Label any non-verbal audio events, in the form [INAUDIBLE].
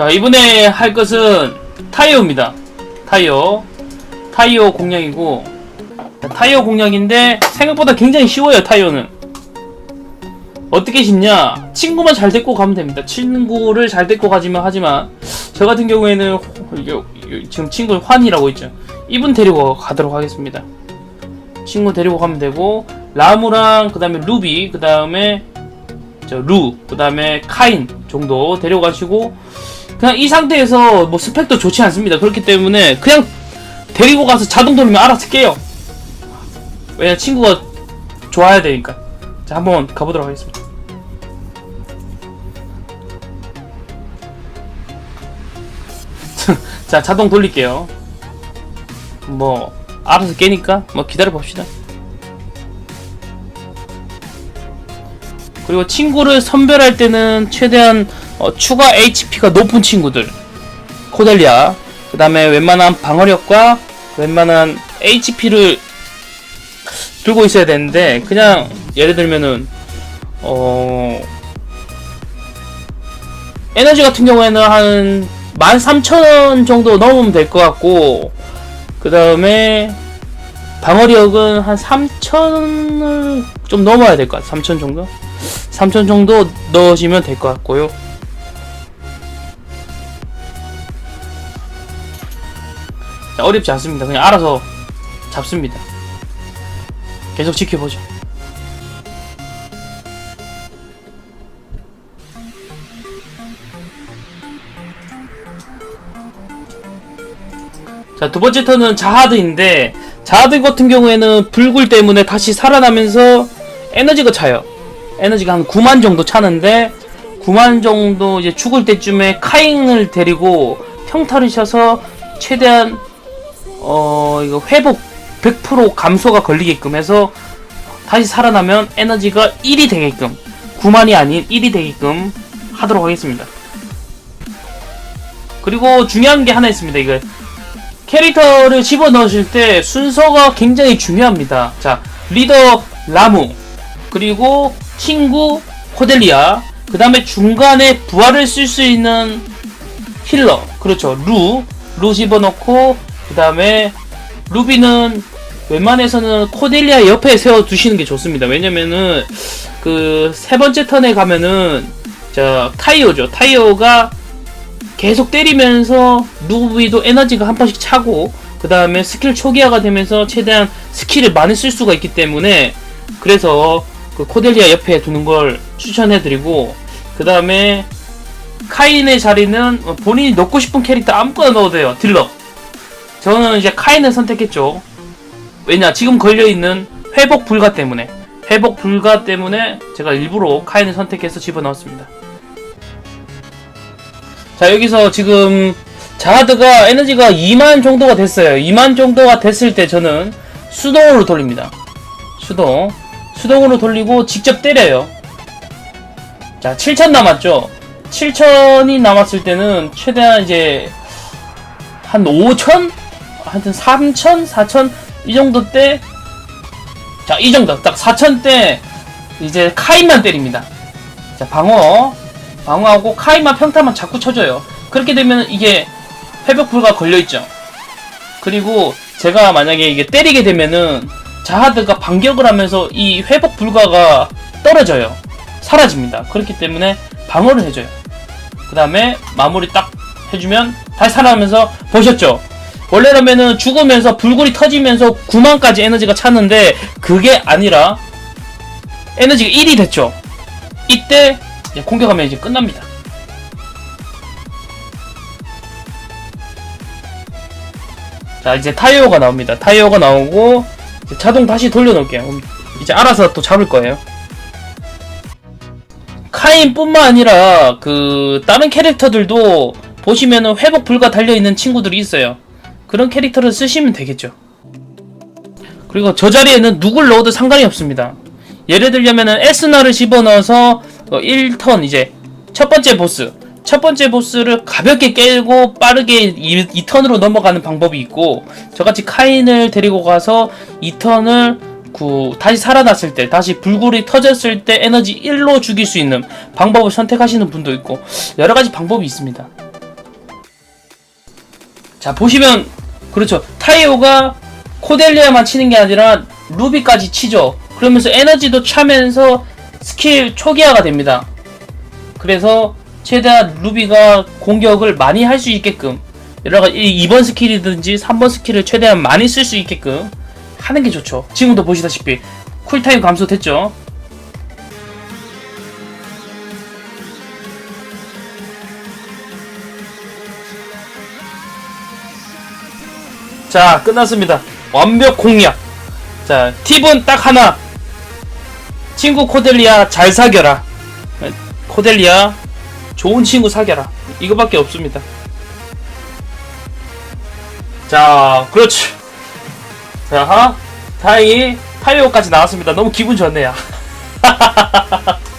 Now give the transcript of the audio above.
자 이번에 할 것은 타이어입니다. 타이어. 타이어 공략이고 자, 타이어 공략인데 생각보다 굉장히 쉬워요 타이어는. 어떻게 쉽냐? 친구만 잘 데리고 가면 됩니다. 친구를 잘 데리고 가지만 하지만 저 같은 경우에는 지금 친구 환이라고 있죠. 이분 데리고 가도록 하겠습니다. 친구 데리고 가면 되고 라무랑 그 다음에 루비 그 다음에 저루그 다음에 카인 정도 데려가시고 그냥 이 상태에서 뭐 스펙도 좋지 않습니다. 그렇기 때문에 그냥 데리고 가서 자동 돌리면 알아서 깨요. 왜냐 친구가 좋아야 되니까. 자 한번 가보도록 하겠습니다. [LAUGHS] 자 자동 돌릴게요. 뭐 알아서 깨니까 뭐 기다려 봅시다. 그리고 친구를 선별할 때는 최대한 어, 추가 HP가 높은 친구들. 코델리아. 그 다음에 웬만한 방어력과 웬만한 HP를 들고 있어야 되는데 그냥 예를 들면은 어 에너지 같은 경우에는 한 13,000 정도 넘으면 될 것 같고 그 다음에 방어력은 한 3,000을 좀 넘어야 될 것 같아요 3,000 정도? 3,000 정도 넣으시면 될 것 같고요 어렵지 않습니다 그냥 알아서 잡습니다 계속 지켜보죠. 자, 두 번째 턴은 자하드인데, 자하드 같은 경우에는 불굴 때문에 다시 살아나면서 에너지가 차요. 에너지가 한 9만 정도 차는데, 9만 정도 이제 죽을 때쯤에 카잉을 데리고 평타를 쳐서 최대한, 어, 이거 회복 100% 감소가 걸리게끔 해서 다시 살아나면 에너지가 1이 되게끔 9만이 아닌 1이 되게끔 하도록 하겠습니다. 그리고 중요한 게 하나 있습니다. 이거 캐릭터를 집어넣으실 때 순서가 굉장히 중요합니다. 자, 리더 라무 그리고 친구 코델리아 그 다음에 중간에 부활을 쓸 수 있는 힐러 그렇죠 루, 루 집어넣고 그 다음에 루비는 웬만해서는 코델리아 옆에 세워 두시는 게 좋습니다. 왜냐면은 그 세 번째 턴에 가면은 저 타이어죠. 타이어가 계속 때리면서 루비도 에너지가 한 번씩 차고 그 다음에 스킬 초기화가 되면서 최대한 스킬을 많이 쓸 수가 있기 때문에 그래서 그 코델리아 옆에 두는 걸 추천해드리고 그 다음에 카인의 자리는 본인이 넣고 싶은 캐릭터 아무거나 넣어도 돼요. 딜러. 저는 이제 카인을 선택했죠. 왜냐 지금 걸려있는 회복 불가 때문에 회복 불가 때문에 제가 일부러 카인을 선택해서 집어넣었습니다. 자 여기서 지금 자하드가 에너지가 2만 정도가 됐어요. 2만 정도가 됐을 때 저는 수동으로 돌립니다. 수동 수동으로 돌리고 직접 때려요. 자 7천 남았죠. 7천이 남았을 때는 최대한 이제 한 5천? 하여튼 3천? 4천? 이 정도 때, 자, 이 정도. 딱 4천 때, 이제 카인만 때립니다. 자, 방어. 방어하고 카인만 평타만 자꾸 쳐줘요. 그렇게 되면 이게 회복 불가 걸려있죠. 그리고 제가 만약에 이게 때리게 되면은 자하드가 반격을 하면서 이 회복 불가가 떨어져요. 사라집니다. 그렇기 때문에 방어를 해줘요. 그 다음에 마무리 딱 해주면 다시 살아나면서 보셨죠? 원래라면은 죽으면서 불굴이 터지면서 9만까지 에너지가 찼는데 그게 아니라 에너지가 1이 됐죠. 이때 이제 공격하면 이제 끝납니다. 자 이제 타이어가 나옵니다. 타이어가 나오고 자동 다시 돌려놓을게요. 이제 알아서 또 잡을 거예요. 카인뿐만 아니라 그 다른 캐릭터들도 보시면은 회복 불가 달려 있는 친구들이 있어요. 그런 캐릭터를 쓰시면 되겠죠. 그리고 저 자리에는 누굴 넣어도 상관이 없습니다. 예를 들자면은 에스나를 집어넣어서 1턴 이제 첫 번째 보스 첫 번째 보스를 가볍게 깨고 빠르게 2, 턴으로 넘어가는 방법이 있고 저같이 카인을 데리고 가서 2턴을 그 다시 살아났을 때 다시 불굴이 터졌을 때 에너지 1로 죽일 수 있는 방법을 선택하시는 분도 있고 여러 가지 방법이 있습니다. 자 보시면 그렇죠. 타이오가 코델리아만 치는 게 아니라 루비까지 치죠. 그러면서 에너지도 차면서 스킬 초기화가 됩니다. 그래서 최대한 루비가 공격을 많이 할 수 있게끔 여러 가지 2번 스킬이든지 3번 스킬을 최대한 많이 쓸 수 있게끔 하는 게 좋죠. 지금도 보시다시피 쿨타임 감소됐죠 자 끝났습니다. 완벽 공략. 자 팁은 딱 하나. 친구 코델리아 잘 사겨라. 코델리아 좋은 친구 사겨라. 이거밖에 없습니다. 자 그렇죠 자 타이 타이오까지 나왔습니다. 너무 기분 좋네요 [LAUGHS]